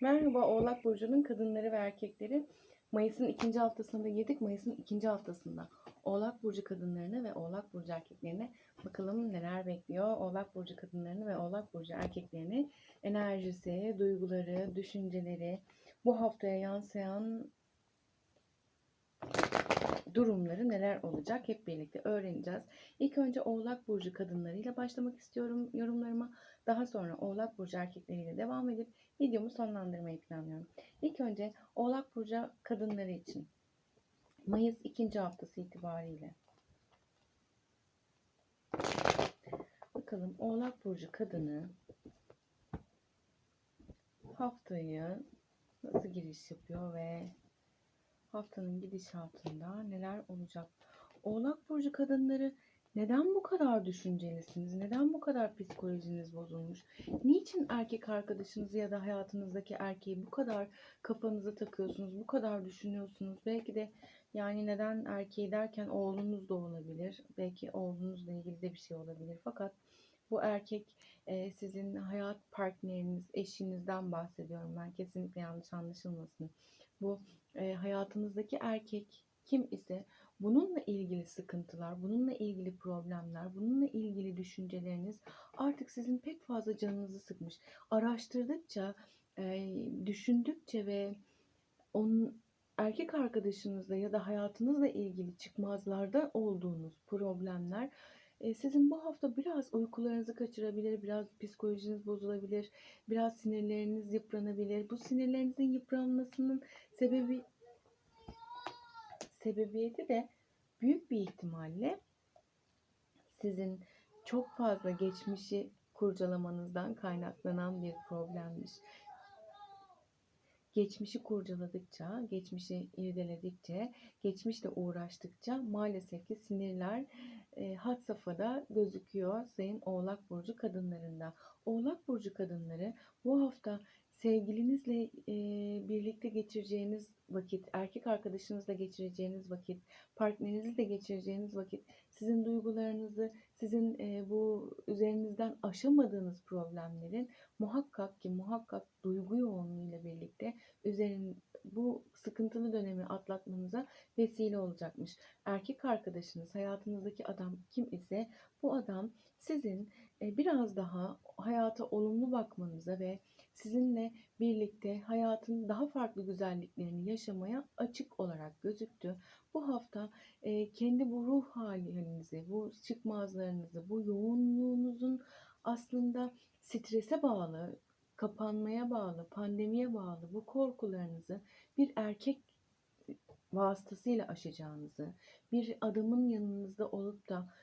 Merhaba Oğlak Burcu'nun kadınları ve erkekleri. Mayıs'ın ikinci haftasında yedik. Mayıs'ın ikinci haftasında Oğlak Burcu kadınlarına ve Oğlak Burcu erkeklerine bakalım neler bekliyor. Oğlak Burcu kadınlarını ve Oğlak Burcu erkeklerini enerjisi, duyguları, düşünceleri, bu haftaya yansıyan durumları neler olacak hep birlikte öğreneceğiz. İlk önce Oğlak Burcu kadınlarıyla başlamak istiyorum yorumlarıma. Daha sonra Oğlak Burcu erkekleriyle devam edip videomu sonlandırmayı planlıyorum. İlk önce Oğlak Burcu kadınları için Mayıs ikinci haftası itibariyle. Bakalım Oğlak Burcu kadını haftayı nasıl giriş yapıyor ve haftanın gidişatında neler olacak? Oğlak Burcu kadınları neden bu kadar düşüncelisiniz? Neden bu kadar psikolojiniz bozulmuş? Niçin erkek arkadaşınızı ya da hayatınızdaki erkeği bu kadar kafanıza takıyorsunuz? Bu kadar düşünüyorsunuz? Belki de yani neden erkeği derken oğlunuz da olabilir. Belki oğlunuzla ilgili de bir şey olabilir. Fakat bu erkek e, sizin hayat partneriniz, eşinizden bahsediyorum ben. Kesinlikle yanlış anlaşılmasın. Bu e, hayatınızdaki erkek kim ise bununla ilgili sıkıntılar, bununla ilgili problemler, bununla ilgili düşünceleriniz artık sizin pek fazla canınızı sıkmış. Araştırdıkça, e, düşündükçe ve onun erkek arkadaşınızla ya da hayatınızla ilgili çıkmazlarda olduğunuz problemler e, sizin bu hafta biraz uykularınızı kaçırabilir, biraz psikolojiniz bozulabilir, biraz sinirleriniz yıpranabilir. Bu sinirlerinizin yıpranmasının sebebi sebebiyeti de büyük bir ihtimalle sizin çok fazla geçmişi kurcalamanızdan kaynaklanan bir problemmiş. Geçmişi kurcaladıkça, geçmişi irdeledikçe, geçmişle uğraştıkça maalesef ki sinirler e, had safhada gözüküyor Sayın Oğlak Burcu kadınlarında. Oğlak Burcu kadınları bu hafta sevgilinizle e, birlikte geçireceğiniz vakit, erkek arkadaşınızla geçireceğiniz vakit, partnerinizle geçireceğiniz vakit sizin duygularınızı, sizin e, bu üzerinizden aşamadığınız problemlerin muhakkak ki muhakkak duygu yoğunluğuyla birlikte üzerin bu sıkıntılı dönemi atlatmanıza vesile olacakmış. Erkek arkadaşınız, hayatınızdaki adam kim ise bu adam sizin e, biraz daha hayata olumlu bakmanıza ve sizinle birlikte hayatın daha farklı güzelliklerini yaşamaya açık olarak gözüktü. Bu hafta e, kendi bu ruh halinizi, bu çıkmazlarınızı, bu yoğunluğunuzun aslında strese bağlı, kapanmaya bağlı, pandemiye bağlı bu korkularınızı bir erkek vasıtasıyla aşacağınızı, bir adamın yanınızda olup da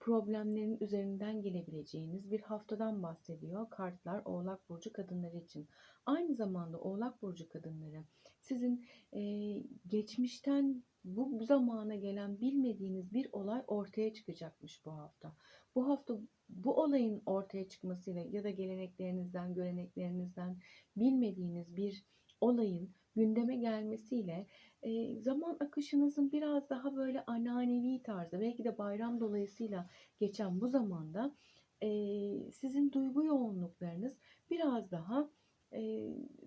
problemlerin üzerinden gelebileceğiniz bir haftadan bahsediyor kartlar Oğlak Burcu kadınları için. Aynı zamanda Oğlak Burcu kadınları sizin e, geçmişten bu zamana gelen bilmediğiniz bir olay ortaya çıkacakmış bu hafta. Bu hafta bu olayın ortaya çıkmasıyla ya da geleneklerinizden, göreneklerinizden bilmediğiniz bir olayın gündeme gelmesiyle zaman akışınızın biraz daha böyle ananevi tarzda belki de bayram dolayısıyla geçen bu zamanda sizin duygu yoğunluklarınız biraz daha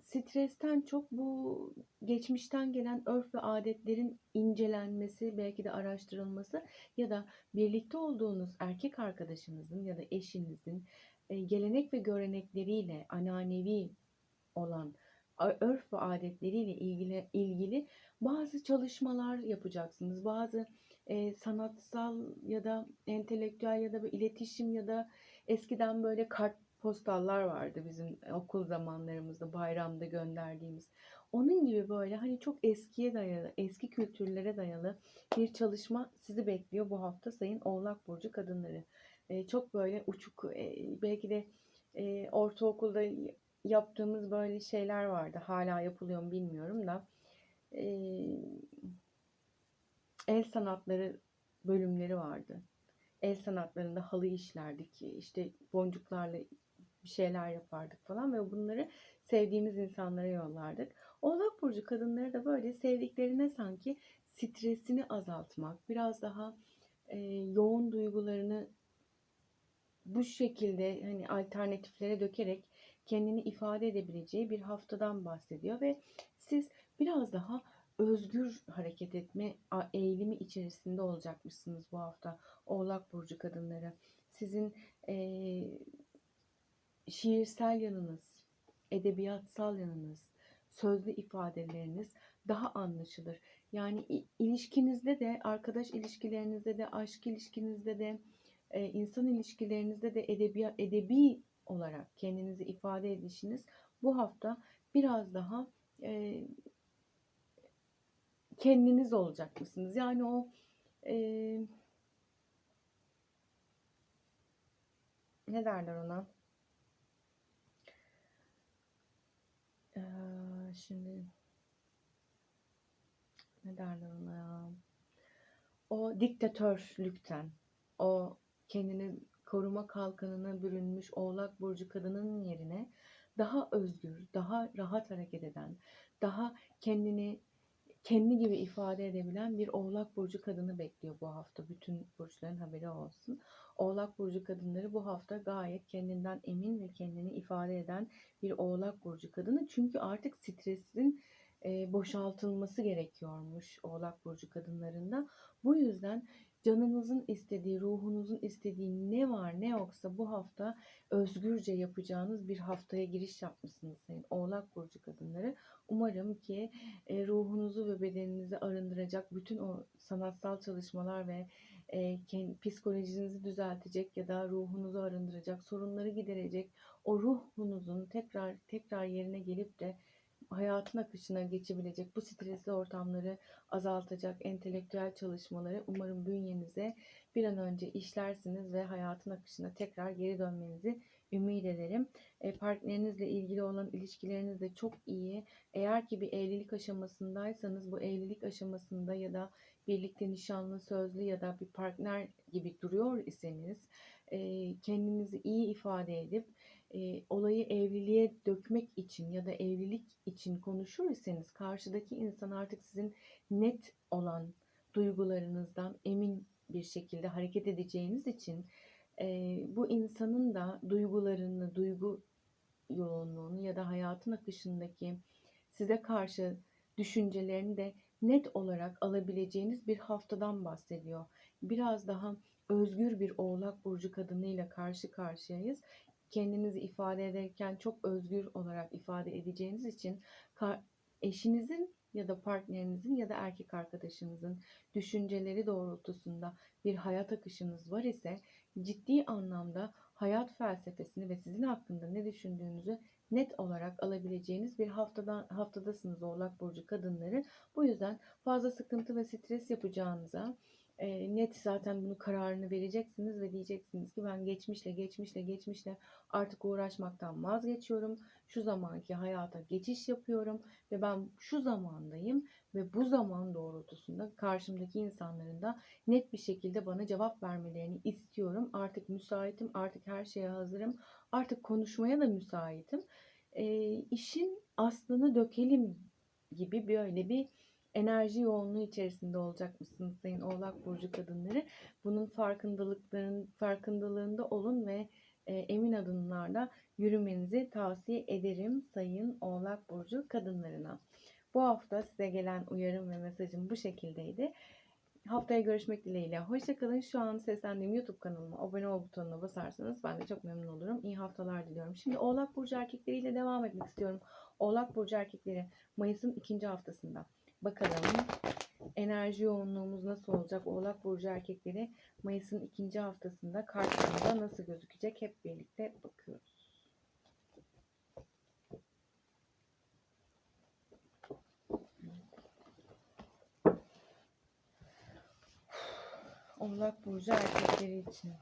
stresten çok bu geçmişten gelen örf ve adetlerin incelenmesi, belki de araştırılması ya da birlikte olduğunuz erkek arkadaşınızın ya da eşinizin gelenek ve görenekleriyle ananevi olan örf ve adetleriyle ilgili ilgili bazı çalışmalar yapacaksınız. Bazı e, sanatsal ya da entelektüel ya da iletişim ya da eskiden böyle kart postallar vardı bizim okul zamanlarımızda bayramda gönderdiğimiz. Onun gibi böyle hani çok eskiye dayalı, eski kültürlere dayalı bir çalışma sizi bekliyor bu hafta Sayın Oğlak Burcu kadınları. E, çok böyle uçuk, e, belki de e, ortaokulda yaptığımız böyle şeyler vardı. Hala yapılıyor mu bilmiyorum da. E, el sanatları bölümleri vardı. El sanatlarında halı işlerdik. İşte boncuklarla bir şeyler yapardık falan ve bunları sevdiğimiz insanlara yollardık. Oğlak burcu kadınları da böyle sevdiklerine sanki stresini azaltmak, biraz daha e, yoğun duygularını bu şekilde hani alternatiflere dökerek kendini ifade edebileceği bir haftadan bahsediyor ve siz biraz daha özgür hareket etme eğilimi içerisinde olacakmışsınız bu hafta Oğlak Burcu kadınları. Sizin eee, şiirsel yanınız, edebiyatsal yanınız, sözlü ifadeleriniz daha anlaşılır. Yani ilişkinizde de, arkadaş ilişkilerinizde de, aşk ilişkinizde de, e, insan ilişkilerinizde de edebi, edebi olarak kendinizi ifade edişiniz bu hafta biraz daha e, kendiniz olacak mısınız? Yani o e, ne derler ona? Ee, şimdi ne derler ona ya? O diktatörlükten, o kendini koruma kalkanına bürünmüş Oğlak Burcu kadının yerine daha özgür, daha rahat hareket eden, daha kendini kendi gibi ifade edebilen bir Oğlak Burcu kadını bekliyor bu hafta. Bütün burçların haberi olsun. Oğlak Burcu kadınları bu hafta gayet kendinden emin ve kendini ifade eden bir Oğlak Burcu kadını. Çünkü artık stresin e, boşaltılması gerekiyormuş Oğlak Burcu kadınlarında. Bu yüzden canınızın istediği, ruhunuzun istediği ne var ne yoksa bu hafta özgürce yapacağınız bir haftaya giriş yapmışsınız sayın Oğlak Burcu kadınları. Umarım ki e, ruhunuzu ve bedeninizi arındıracak bütün o sanatsal çalışmalar ve e, kendi, psikolojinizi düzeltecek ya da ruhunuzu arındıracak, sorunları giderecek o ruhunuzun tekrar tekrar yerine gelip de hayatın akışına geçebilecek bu stresli ortamları azaltacak entelektüel çalışmaları umarım bünyenize bir an önce işlersiniz ve hayatın akışına tekrar geri dönmenizi ümit ederim. E, partnerinizle ilgili olan ilişkileriniz de çok iyi. Eğer ki bir evlilik aşamasındaysanız bu evlilik aşamasında ya da birlikte nişanlı, sözlü ya da bir partner gibi duruyor iseniz e, kendinizi iyi ifade edip e, olayı evliliğe dökmek için ya da evlilik için konuşur iseniz karşıdaki insan artık sizin net olan duygularınızdan emin bir şekilde hareket edeceğiniz için e, bu insanın da duygularını, duygu yoğunluğunu ya da hayatın akışındaki size karşı düşüncelerini de net olarak alabileceğiniz bir haftadan bahsediyor. Biraz daha özgür bir Oğlak burcu kadınıyla karşı karşıyayız. Kendinizi ifade ederken çok özgür olarak ifade edeceğiniz için eşinizin ya da partnerinizin ya da erkek arkadaşınızın düşünceleri doğrultusunda bir hayat akışınız var ise ciddi anlamda hayat felsefesini ve sizin hakkında ne düşündüğünüzü net olarak alabileceğiniz bir haftadan haftadasınız Oğlak burcu kadınları. Bu yüzden fazla sıkıntı ve stres yapacağınıza e, net zaten bunu kararını vereceksiniz ve diyeceksiniz ki ben geçmişle geçmişle geçmişle artık uğraşmaktan vazgeçiyorum. Şu zamanki hayata geçiş yapıyorum ve ben şu zamandayım ve bu zaman doğrultusunda karşımdaki insanların da net bir şekilde bana cevap vermelerini istiyorum. Artık müsaitim, artık her şeye hazırım, artık konuşmaya da müsaitim. E, işin aslını dökelim gibi böyle bir enerji yoğunluğu içerisinde olacak mısınız sayın Oğlak Burcu kadınları? Bunun farkındalıkların farkındalığında olun ve e, emin adımlarla yürümenizi tavsiye ederim sayın Oğlak Burcu kadınlarına. Bu hafta size gelen uyarım ve mesajım bu şekildeydi. Haftaya görüşmek dileğiyle. Hoşçakalın. Şu an seslendiğim YouTube kanalıma abone ol butonuna basarsanız ben de çok memnun olurum. İyi haftalar diliyorum. Şimdi Oğlak Burcu erkekleriyle devam etmek istiyorum. Oğlak Burcu erkekleri Mayıs'ın ikinci haftasında. Bakalım enerji yoğunluğumuz nasıl olacak? Oğlak Burcu erkekleri Mayıs'ın ikinci haftasında karşımızda nasıl gözükecek? Hep birlikte bakıyoruz. Oğlak Burcu erkekleri için.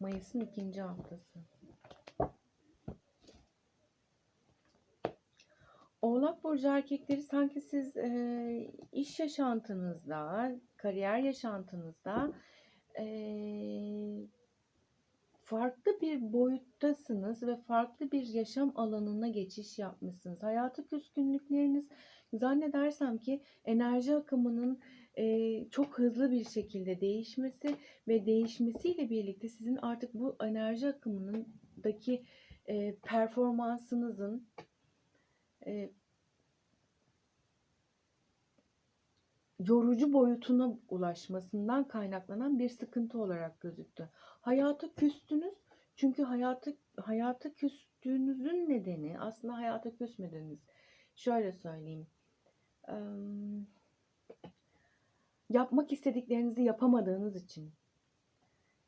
Mayıs'ın ikinci haftası. Oğlak Burcu erkekleri sanki siz e, iş yaşantınızda, kariyer yaşantınızda e, farklı bir boyuttasınız ve farklı bir yaşam alanına geçiş yapmışsınız. Hayata küskünlükleriniz zannedersem ki enerji akımının e, çok hızlı bir şekilde değişmesi ve değişmesiyle birlikte sizin artık bu enerji akımındaki e, performansınızın e, yorucu boyutuna ulaşmasından kaynaklanan bir sıkıntı olarak gözüktü. Hayata küstünüz çünkü hayatı hayata küstüğünüzün nedeni aslında hayata küsmediniz. Şöyle söyleyeyim. Em, yapmak istediklerinizi yapamadığınız için,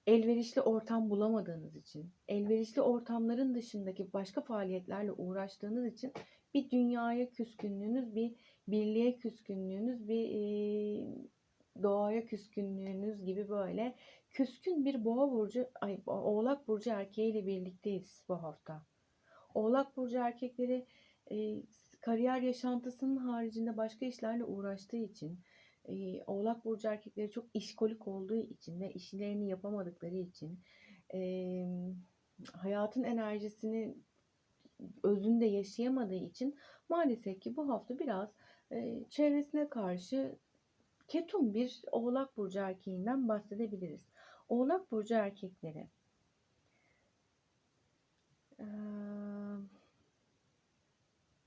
elverişli ortam bulamadığınız için, elverişli ortamların dışındaki başka faaliyetlerle uğraştığınız için bir dünyaya küskünlüğünüz, bir birliğe küskünlüğünüz, bir e, doğaya küskünlüğünüz gibi böyle küskün bir boğa burcu, ay oğlak burcu erkeğiyle birlikteyiz bu hafta. Oğlak burcu erkekleri e, kariyer yaşantısının haricinde başka işlerle uğraştığı için, e, Oğlak Burcu erkekleri çok işkolik olduğu için ve işlerini yapamadıkları için, e, hayatın enerjisini özünde yaşayamadığı için maalesef ki bu hafta biraz çevresine karşı ketum bir Oğlak Burcu erkeğinden bahsedebiliriz. Oğlak Burcu erkekleri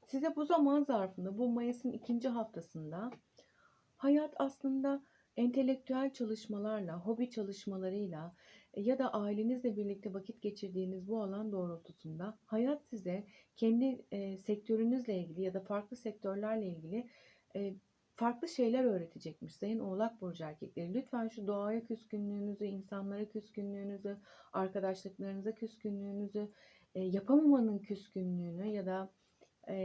size bu zaman zarfında, bu Mayıs'ın ikinci haftasında hayat aslında entelektüel çalışmalarla, hobi çalışmalarıyla ya da ailenizle birlikte vakit geçirdiğiniz bu alan doğrultusunda hayat size kendi e, sektörünüzle ilgili ya da farklı sektörlerle ilgili e, farklı şeyler öğretecekmiş Sayın Oğlak Burcu erkekleri. Lütfen şu doğaya küskünlüğünüzü, insanlara küskünlüğünüzü, arkadaşlıklarınıza küskünlüğünüzü, e, yapamamanın küskünlüğünü ya da e,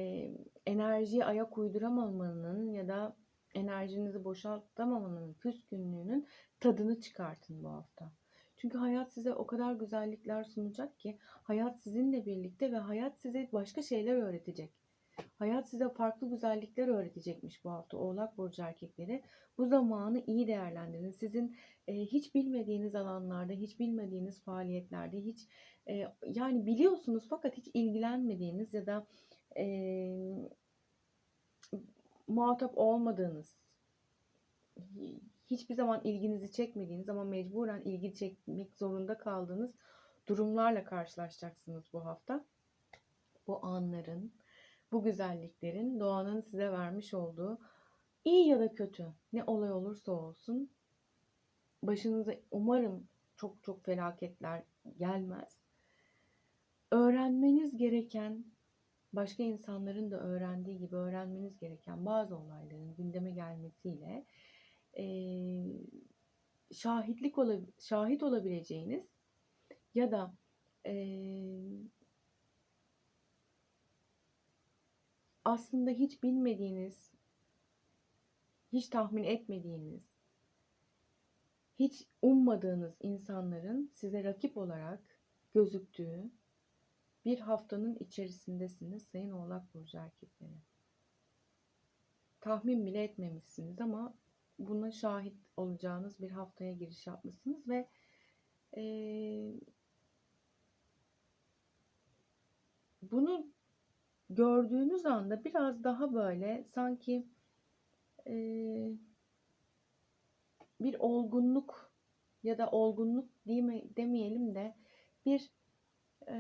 enerjiye ayak uyduramamanın ya da enerjinizi boşaltamamanın küskünlüğünün tadını çıkartın bu hafta. Çünkü hayat size o kadar güzellikler sunacak ki hayat sizinle birlikte ve hayat size başka şeyler öğretecek. Hayat size farklı güzellikler öğretecekmiş bu hafta Oğlak Burcu erkekleri. Bu zamanı iyi değerlendirin. Sizin e, hiç bilmediğiniz alanlarda, hiç bilmediğiniz faaliyetlerde, hiç e, yani biliyorsunuz fakat hiç ilgilenmediğiniz ya da e, muhatap olmadığınız, hiçbir zaman ilginizi çekmediğiniz ama mecburen ilgi çekmek zorunda kaldığınız durumlarla karşılaşacaksınız bu hafta. Bu anların, bu güzelliklerin doğanın size vermiş olduğu iyi ya da kötü ne olay olursa olsun başınıza umarım çok çok felaketler gelmez. Öğrenmeniz gereken başka insanların da öğrendiği gibi öğrenmeniz gereken bazı olayların gündeme gelmesiyle e, şahitlik ola, şahit olabileceğiniz ya da e, aslında hiç bilmediğiniz, hiç tahmin etmediğiniz, hiç ummadığınız insanların size rakip olarak gözüktüğü bir haftanın içerisindesiniz Sayın Oğlak Burcu erkekleri. Tahmin bile etmemişsiniz ama buna şahit olacağınız bir haftaya giriş yapmışsınız ve e, bunu gördüğünüz anda biraz daha böyle sanki e, bir olgunluk ya da olgunluk demeyelim de bir e,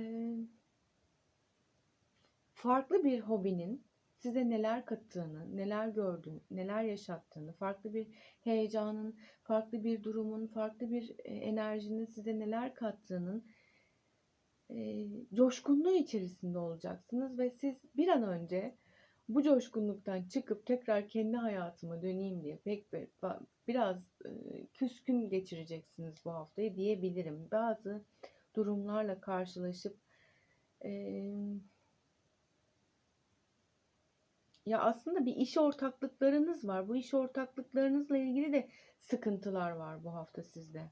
farklı bir hobinin size neler kattığını, neler gördüğünü, neler yaşattığını, farklı bir heyecanın, farklı bir durumun, farklı bir e, enerjinin size neler kattığının e, coşkunluğu içerisinde olacaksınız ve siz bir an önce bu coşkunluktan çıkıp tekrar kendi hayatıma döneyim diye pek biraz e, küskün geçireceksiniz bu haftayı diyebilirim. Bazı durumlarla karşılaşıp e, ya aslında bir iş ortaklıklarınız var. Bu iş ortaklıklarınızla ilgili de sıkıntılar var bu hafta sizde.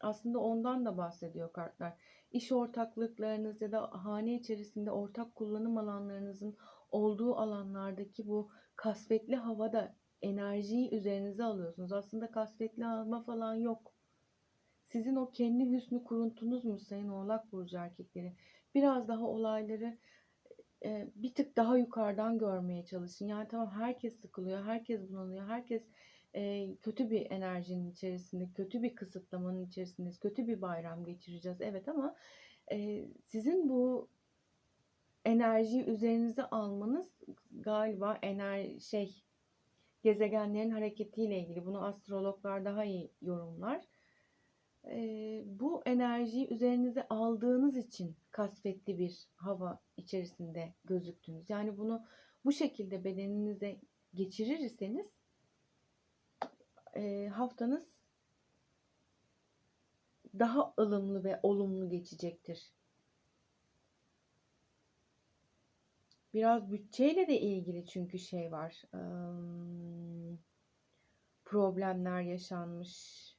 Aslında ondan da bahsediyor kartlar. İş ortaklıklarınız ya da hane içerisinde ortak kullanım alanlarınızın olduğu alanlardaki bu kasvetli havada enerjiyi üzerinize alıyorsunuz. Aslında kasvetli hava falan yok. Sizin o kendi hüsnü kuruntunuz mu Sayın Oğlak Burcu erkekleri? Biraz daha olayları e, bir tık daha yukarıdan görmeye çalışın. Yani tamam herkes sıkılıyor, herkes bunalıyor, herkes e, kötü bir enerjinin içerisinde, kötü bir kısıtlamanın içerisindeyiz, kötü bir bayram geçireceğiz. Evet ama e, sizin bu enerjiyi üzerinize almanız galiba ener şey gezegenlerin hareketiyle ilgili. Bunu astrologlar daha iyi yorumlar. Ee, bu enerjiyi üzerinize aldığınız için kasvetli bir hava içerisinde gözüktünüz. Yani bunu bu şekilde bedeninize geçirirseniz e, haftanız daha ılımlı ve olumlu geçecektir. Biraz bütçeyle de ilgili çünkü şey var. Im, problemler yaşanmış.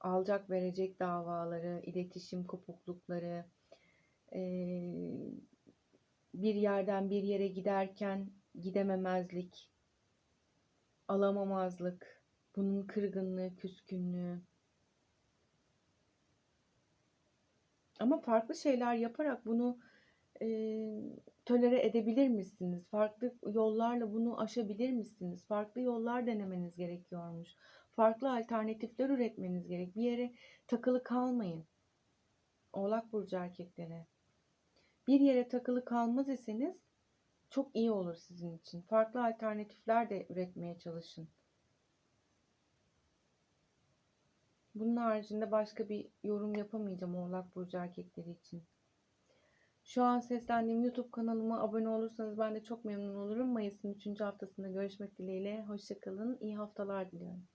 Alacak verecek davaları, iletişim kopuklukları, bir yerden bir yere giderken gidememezlik, alamamazlık, bunun kırgınlığı, küskünlüğü. Ama farklı şeyler yaparak bunu eee, tolere edebilir misiniz? Farklı yollarla bunu aşabilir misiniz? Farklı yollar denemeniz gerekiyormuş. Farklı alternatifler üretmeniz gerek. Bir yere takılı kalmayın. Oğlak burcu erkekleri. Bir yere takılı kalmaz iseniz çok iyi olur sizin için. Farklı alternatifler de üretmeye çalışın. Bunun haricinde başka bir yorum yapamayacağım Oğlak burcu erkekleri için. Şu an seslendiğim YouTube kanalıma abone olursanız ben de çok memnun olurum. Mayıs'ın 3. haftasında görüşmek dileğiyle. Hoşçakalın. İyi haftalar diliyorum.